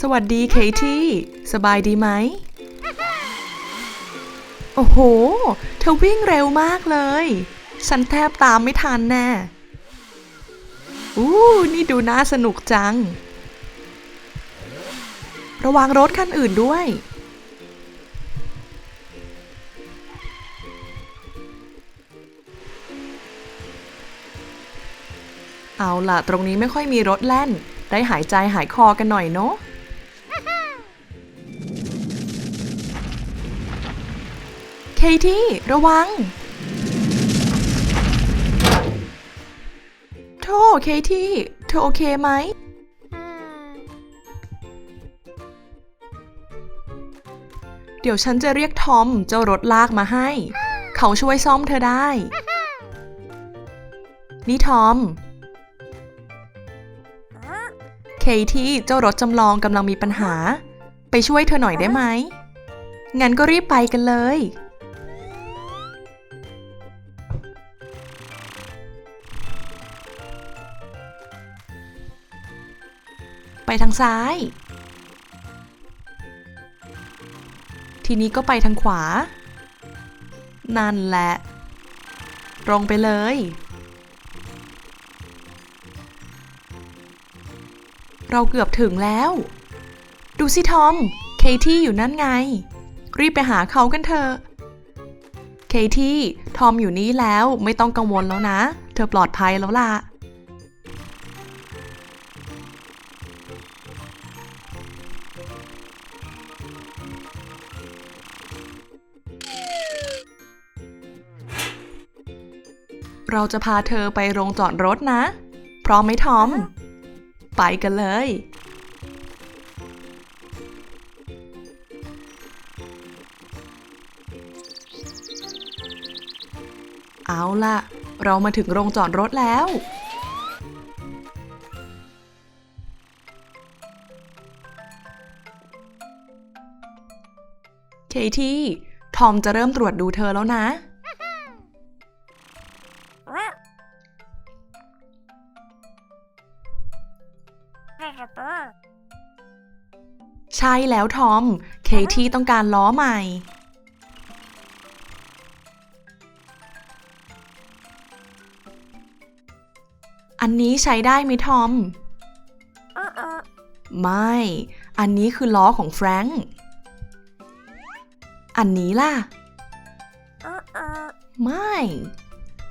สวัสดีเคที่สบายดีไหม โอ้โห เธอวิ่งเร็วมากเลย ฉันแทบตามไม่ทันแน่อู้นี่ดูน่าสนุกจัง ระวังรถคันอื่นด้วย เอาล่ะ ตรงนี้ไม่ค่อยมีรถแล่น ได้หายใจหายคอกันหน่อยเนาะ เคที่ระวังโธ่เคที่เธอโอเคไหม เดี๋ยวฉันจะเรียกทอมเจ้ารถลากมาให้ เขาช่วยซ่อมเธอได้ นี่ทอม เคที่เจ้ารถจำลองกำลังมีปัญหา ไปช่วยเธอหน่อยได้ไหมงั้นก็รีบไปกันเลย ทางซ้าย ทีนี้ก็ไปทางขวา นั่นแหละ ตรงไปเลย เราเกือบถึงแล้ว ดูสิทอม เคที่อยู่นั่นไง รีบไปหาเขากันเถอะ เคที่ ทอมอยู่นี่แล้วไม่ต้องกังวลแล้วนะ เธอปลอดภัยแล้วล่ะ เราจะพาเธอไปโรงจอดรถนะ พร้อมไหมทอม ไปกันเลย เอาล่ะ เรามาถึงโรงจอดรถแล้ว เคที่ ทอมจะเริ่มตรวจดูเธอแล้วนะ ใช่แล้วทอม เคที่ต้องการล้อใหม่ อันนี้ใช้ได้ไหมทอม ไม่ อันนี้คือล้อของแฟรงค์ อันนี้ล่ะ ไม่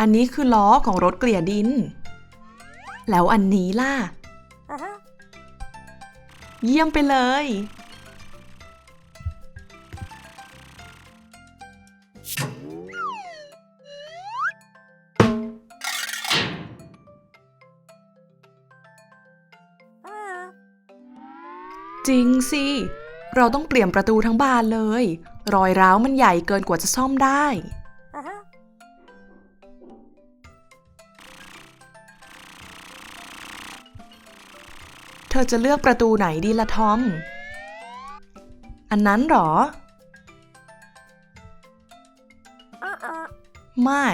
อันนี้คือล้อของรถเกลี่ยดิน แล้วอันนี้ล่ะ เยี่ยมไปเลย จริงสิ เราต้องเปลี่ยนประตูทั้งบานเลย รอยร้าวมันใหญ่เกินกว่าจะซ่อมได้ อจะเลือกประตูไหนดีละทอม อันนั้นเหรอ ไม่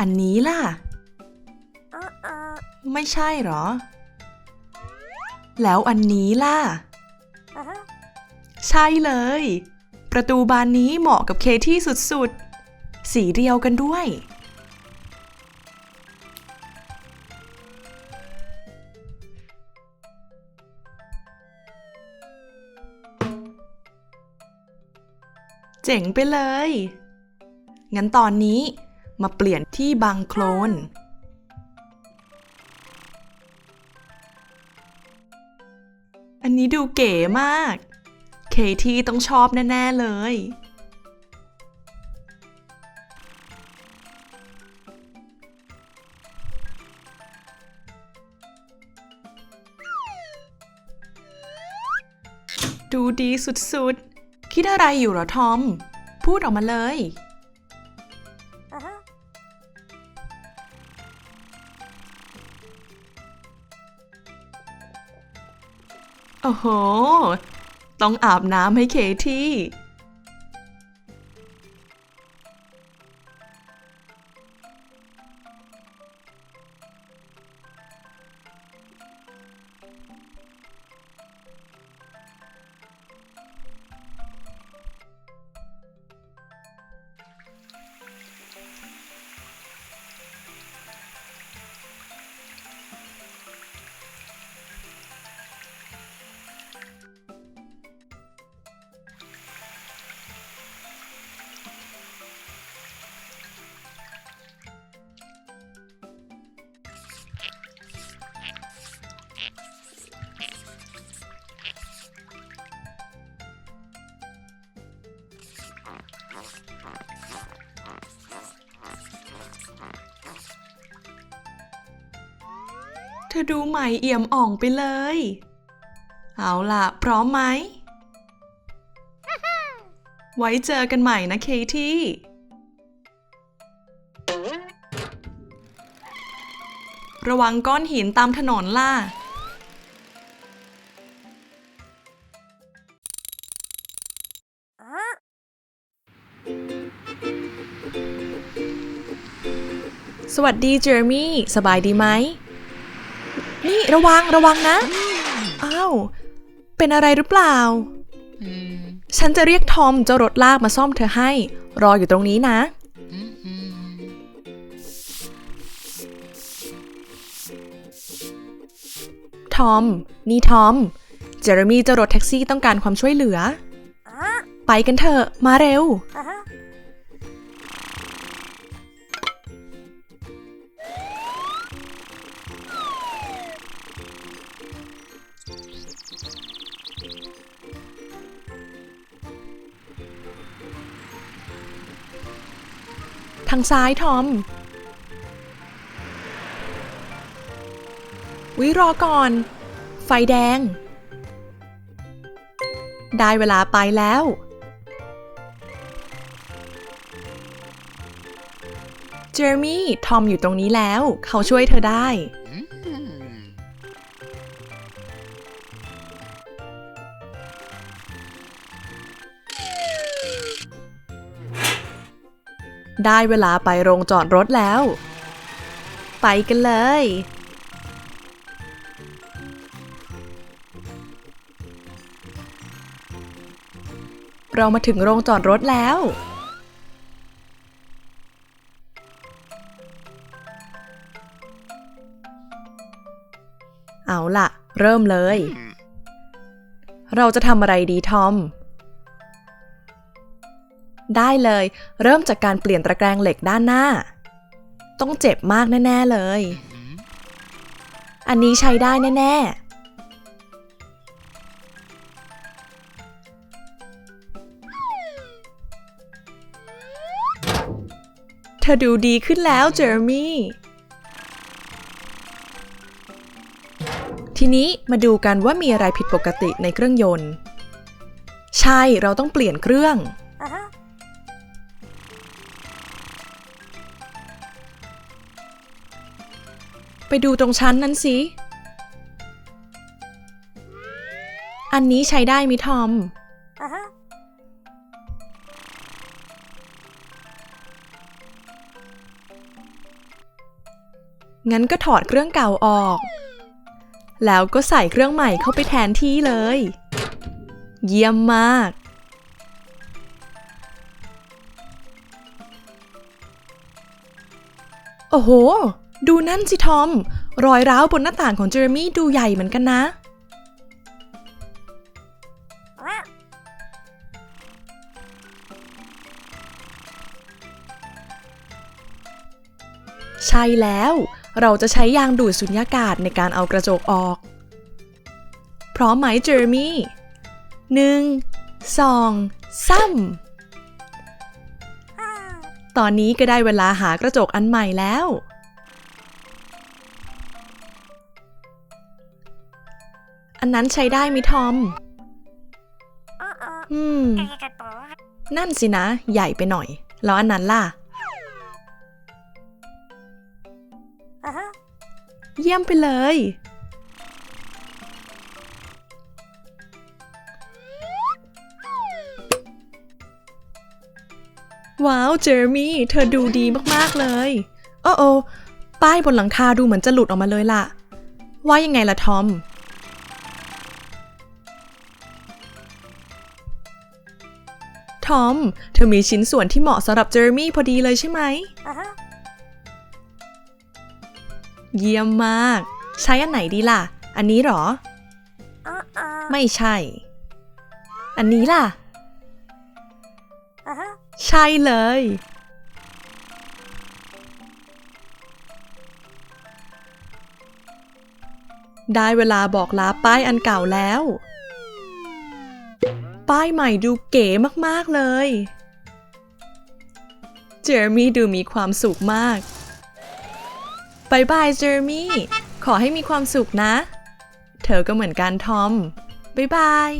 อันนี้ล่ะ ไม่ใช่เหรอ แล้วอันนี้ล่ะ ใช่เลย ประตูบานนี้เหมาะกับเคที่สุดๆ สีเดียวกันด้วย เจ๋งไปเลย งั้นตอนนี้มาเปลี่ยนที่บางโคลน อันนี้ดูเก๋มาก เคที่ต้องชอบแน่ ๆ เลย ดูดีสุด ๆ คิดอะไรอยู่หรอทอม พูดออกมาเลย โอ้โห ต้องอาบน้ำให้เคที่ เธอดูใหม่เอี่ยมอ่องไปเลย เอาล่ะ พร้อมไหม ไว้เจอกันใหม่นะเคที่ระวังก้อนหินตามถนนล่ะ สวัสดีเจอร์มี่ สบายดีไหมนี่ ระวังระวังนะ อ้าว เป็นอะไรหรือเปล่า ฉันจะเรียกทอมเจ้ารถลากมาซ่อมเธอให้ รออยู่ตรงนี้นะ ทอม นี่ทอม เจอร์มี่เจ้ารถแท็กซี่ต้องการความช่วยเหลือ ไปกันเถอะ มาเร็ว ทางซ้ายทอมวิรอก่อน ไฟแดง ได้เวลาไปแล้ว เจอร์มี่ทอมอยู่ตรงนี้แล้ว เขาช่วยเธอได้ ได้เวลาไปโรงจอดรถแล้ว ไปกันเลย เรามาถึงโรงจอดรถแล้ว เอาล่ะ เริ่มเลย เราจะทำอะไรดีทอม ได้เลย เริ่มจากการเปลี่ยนตะแกรงเหล็กด้านหน้า ต้องเจ็บมากแน่ ๆ เลย อันนี้ใช้ได้แน่ ๆเธอดูดีขึ้นแล้วเจอร์มี่ทีนี้มาดูกันว่ามีอะไรผิดปกติในเครื่องยนต์ ใช่เราต้องเปลี่ยนเครื่อง ไปดูตรงชั้นนั้นสิ อันนี้ใช้ได้มิทอมงั้นก็ถอดเครื่องเก่าออก แล้วก็ใส่เครื่องใหม่เข้าไปแทนที่เลย เยี่ยมมาก โอ้โห ดูนั่นสิทอม รอยร้าวบนหน้าต่างของเจอร์มี่ดูใหญ่เหมือนกันนะ ใช่แล้ว เราจะใช้ยางดูดสุญญากาศในการเอากระจกออก พร้อมไหมเจอร์มี่หนึ่งสองสามตอนนี้ก็ได้เวลาหากระจกอันใหม่แล้ว อันนั้นใช้ได้มิทอม อืม นั่นสินะ ใหญ่ไปหน่อย แล้วอันนั้นล่ะ เยี่ยมไปเลย ว้าว เจอร์มี่ เธอดูดีมาก ๆ เลย โอ้โอป้ายบนหลังคาดูเหมือนจะหลุดออกมาเลยล่ะ ว่ายังไงล่ะทอม ทอม เธอมีชิ้นส่วนที่เหมาะสำหรับเจอร์มี่พอดีเลยใช่ไหมเยี่ยมมาก ใช้อันไหนดีล่ะ อันนี้เหรอไม่ใช่ อันนี้ล่ะใช่เลย ได้เวลาบอกลาป้ายอันเก่าแล้ว ป้ายใหม่ดูเก๋มากๆเลย เจอร์มี่ดูมีความสุขมากบายบายเจอร์มี่ ขอให้มีความสุขนะ เธอก็เหมือนกันทอมบายบาย